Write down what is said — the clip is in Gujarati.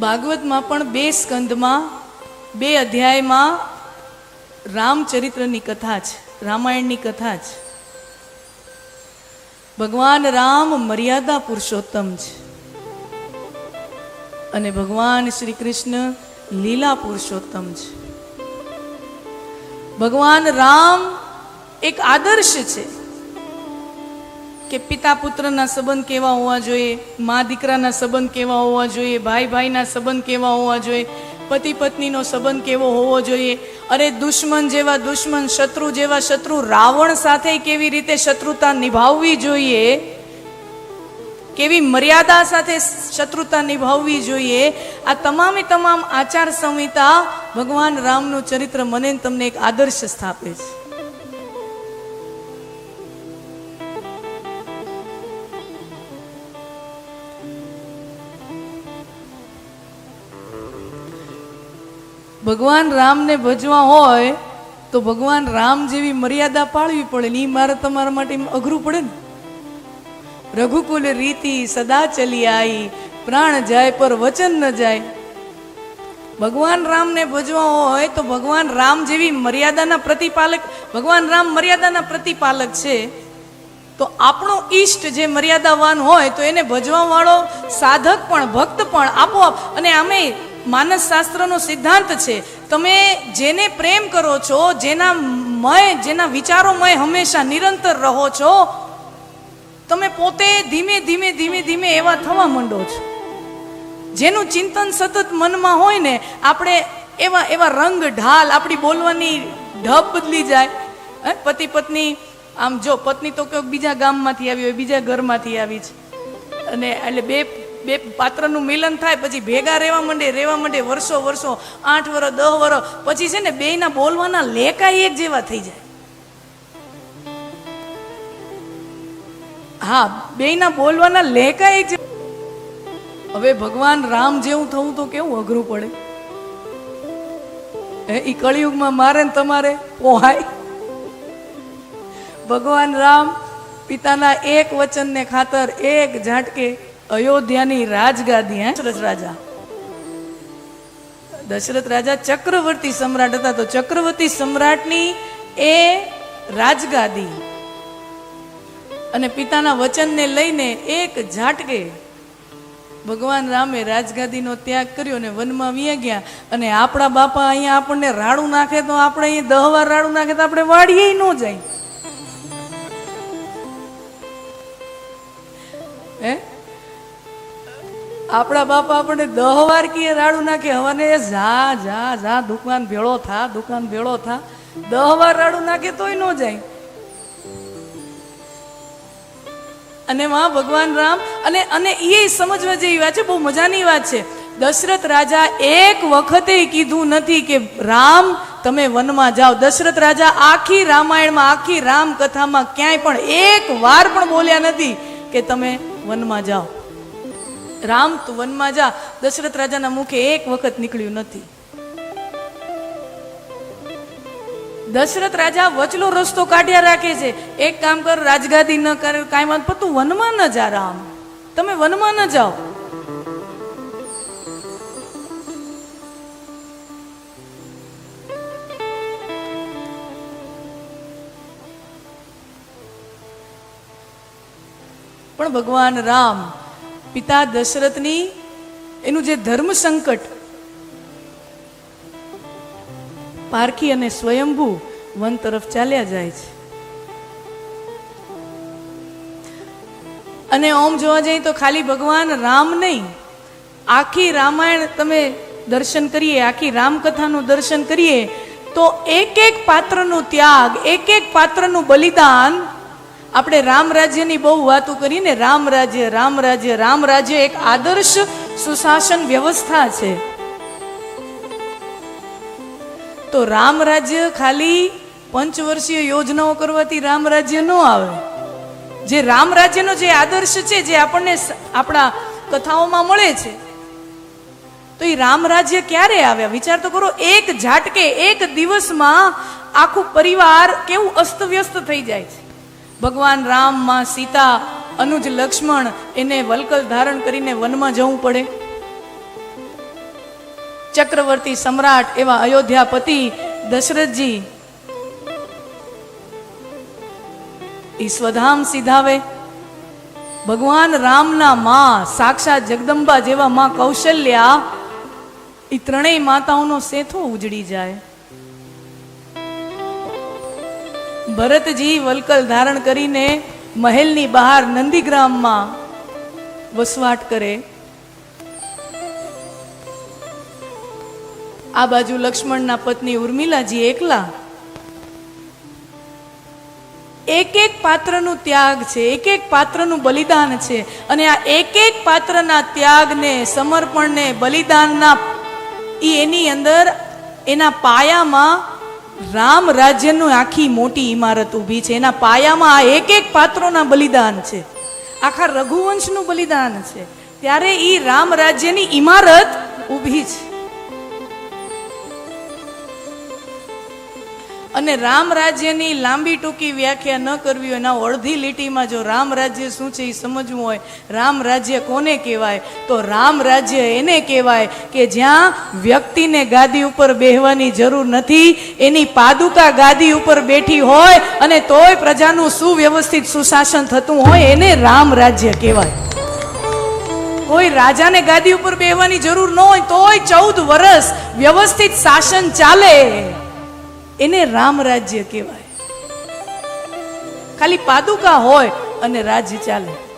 ભાગવતમાં પણ બે સ્કંદમાં, બે અધ્યાયમાં રામચરિત્રની કથા છે, રામાયણની કથા છે. ભગવાન રામ મર્યાદા પુરુષોત્તમ છે. અને ભગવાન શ્રી કૃષ્ણ લીલા પુરુષોત્તમ છે. ભગવાન રામ એક આદર્શ છે. કે પિતા પુત્રના સંબંધ કેવા હોવા જોઈએ, મા દીકરાના સંબંધ કેવા હોવા જોઈએ ભાઈ ભાઈના સંબંધ કેવા હોવા જોઈએ પતિ પત્નીનો સંબંધ કેવો હોવો જોઈએ? અરે દુશ્મન જેવા દુશ્મન, શત્રુ જેવા શત્રુ, રાવણ સાથે કેવી રીતે શત્રુતા નિભાવવી જોઈએ? કેવી મર્યાદા સાથે શત્રુતા નિભાવવી જોઈએ? આ તમામે તમામ આચાર સંહિતા ભગવાન રામનું ચરિત્ર મને તમને એક આદર્શ સ્થાપે છે. ભગવાન રામને ભજવા હોય, તો ભગવાન રામ જેવી મર્યાદા પાળવી પડે ને એ મારે તમારા માટે અઘરું પડે ને. રઘુકુલ રીતિ સદા ચલી આઈ, પ્રાણ જાય પર વચન ન જાય. ભગવાન રામને ભજવા હોય, તો ભગવાન રામ જેવી મર્યાદાના પ્રતિપાલક, ભગવાન રામ મર્યાદાના પ્રતિપાલક છે. તો આપણો ઈષ્ટ જે મર્યાદાવાન હોય, તો એને ભજવા વાળો સાધક પણ, ભક્ત પણ આપોઆપ, અને આમે માનસ શાસ્ત્રનો સિદ્ધાંત છે, તમે જેને પ્રેમ કરો છો, જેના મય, જેના વિચારોમય હંમેશા નિરંતર રહો છો, તમે પોતે ધીમે ધીમે ધીમે ધીમે એવા થવા માંડો છો. જેનું ચિંતન સતત મનમાં હોય ને, આપણે એવા એવા રંગ ઢાલ, આપણી બોલવાની ઢબ બદલી જાય. પતિ, પત્ની, આમ જો, પત્ની તો કોઈક બીજા ગામમાંથી આવી હોય, બીજા ઘરમાંથી આવી છે. અને એટલે બે બે પાત્રનું મિલન થાય, પછી ભેગા રહેવા માંડે રહેવા માંડે વર્ષો વર્ષો, આઠ વર્ષ દસ વર્ષ પછી છે ને બેયના બોલવાના લેકા એક જેવા થઈ જાય. હા, બેયના બોલવાના લેકા એક હવે ભગવાન રામ જેવું થવું તો કેવું અઘરું પડે? ઈ કળિયુગમાં મારે ને તમારે પોહાય. ભગવાન રામ પિતાના એક વચનને ખાતર એક ઝાટકે અયોધ્યાની રાજગાદી, હે? દશરથ રાજા. દશરથ રાજા ચક્રવર્તી સમ્રાટ હતા, તો ચક્રવર્તી સમ્રાટની એ રાજગાદી. અને પિતાના વચનને લઈને એક ઝાટકે ભગવાન રામે રાજગાદીનો ત્યાગ કર્યો અને વનમાં વ્યા ગયા. અને આપણા બાપા અહીંયા આપણને રાડું નાખે તો આપણે અહીંયા દહ વાર રાડું નાખે તો આપણે વાડીએ ન જાય હે? આપણા બાપા આપણને દહ વાર કીએ રાડું નાખે, હવાને એ જા જા જા દુકાન ભેળો થા, દુકાન ભેળો થા. દહ વાર રાડું નાખે તોય ન જાય. અને માં ભગવાન રામ, અને અને એ સમજવા જેવી વાત છે, બહુ મજાની વાત છે. દશરથ રાજા એક વખતે કીધું નથી કે, રામ, તમે વનમાં જાઓ. દશરથ રાજા આખી રામાયણમાં, આખી રામ કથામાં ક્યાંય પણ એક વાર પણ બોલ્યા નથી કે, તમે વનમાં જાઓ. રામ તું વનમાં જા. દશરથ રાજાના મુખે એક વખત નીકળ્યું નથી. દશરથ રાજા વચલો રસ્તો કાઢ્યા રાખે છે. એક કામ કર, રાજગાદી ન કર, કાંઈ વાત પણ તું વનમાં ન જા રામ. તમે વનમાં ન જાઓ. પણ ભગવાન રામ પિતા દશરથની એનું જે ધર્મ સંકટ, પારખી અને સ્વયંભૂ વન તરફ ચાલ્યા જાય છે. અને ઓમ જોવા જઈએ તો ખાલી ભગવાન રામ નહીં, આખી રામાયણ તમે દર્શન કરીએ, આખી રામકથાનું દર્શન કરીએ, તો એક એક પાત્રનું ત્યાગ, એક એક પાત્રનું બલિદાન આપણે રામ રાજ્યની બહુ વાતો કરીને રામ રાજ્ય રામ રાજ્ય રામ રાજ્ય એક આદર્શ સુશાસન વ્યવસ્થા છે. તો રામ રાજ્ય ખાલી પંચવર્ષીય યોજનાઓ કરવાથી રામ રાજ્ય ન આવે. જે રામ રાજ્યનો જે આદર્શ છે, જે આપણને આપણા કથાઓમાં મળે છે, તો એ રામ રાજ્ય ક્યારે આવ્યા વિચાર તો કરો, એક ઝાટકે એક દિવસમાં આખું પરિવાર કેવું અસ્તવ્યસ્ત થઈ જાય છે. ભગવાન રામમાં સીતા, અનુજ લક્ષ્મણ એને વલકલ ધારણ કરીને વનમાં જવું પડે. ચક્રવર્તી સમ્રાટ એવા અયોધ્યાપતિ દશરથજી એ સ્વધામ સીધાવે. ભગવાન રામના માં સાક્ષાત જગદંબા જેવા માં કૌશલ્યા એ ત્રણેય માતાઓનો સેથો ઉજળી જાય. ભરતજી વલકલ ધારણ કરીને મહેલની બહાર નંદીગ્રામમાં વસવાટ કરે. આ બાજુ લક્ષ્મણના પત્ની ઉર્મિલાજી એકલા. એક એક પાત્રનું ત્યાગ છે એક એક પાત્રનું બલિદાન છે અને આ એક એક પાત્રના ત્યાગને, સમર્પણને, બલિદાનના એની અંદર એના પાયામાં રામ રાજ્યનું આખી મોટી ઇમારત ઊભી છે. એના પાયામાં આ એક એક પાત્રોના બલિદાન છે. આખા રઘુવંશનું બલિદાન છે. ત્યારે એ રામ રાજ્યની ઇમારત ઊભી છે. અને રામ રાજ્યની લાંબી ટૂંકી વ્યાખ્યા ન કરવી હોય એના અડધી લીટીમાં જો રામ રાજ્ય શું છે એ સમજવું હોય, રામ રાજ્ય કોને કહેવાય? તો રામ રાજ્ય એને કહેવાય કે જ્યાં વ્યક્તિને ગાદી ઉપર બેહવાની જરૂર નથી, એની પાદુકા ગાદી ઉપર બેઠી હોય અને તોય પ્રજાનું સુવ્યવસ્થિત સુશાસન થતું હોય એને રામ રાજ્ય કહેવાય. કોઈ રાજાને ગાદી ઉપર બેહવાની જરૂર ન હોય, તોય ચૌદ વર્ષ વ્યવસ્થિત શાસન ચાલે. એને રામ રાજ્ય કહેવાય. ખાલી પાદુકા હોય અને રાજ્ય ચાલે.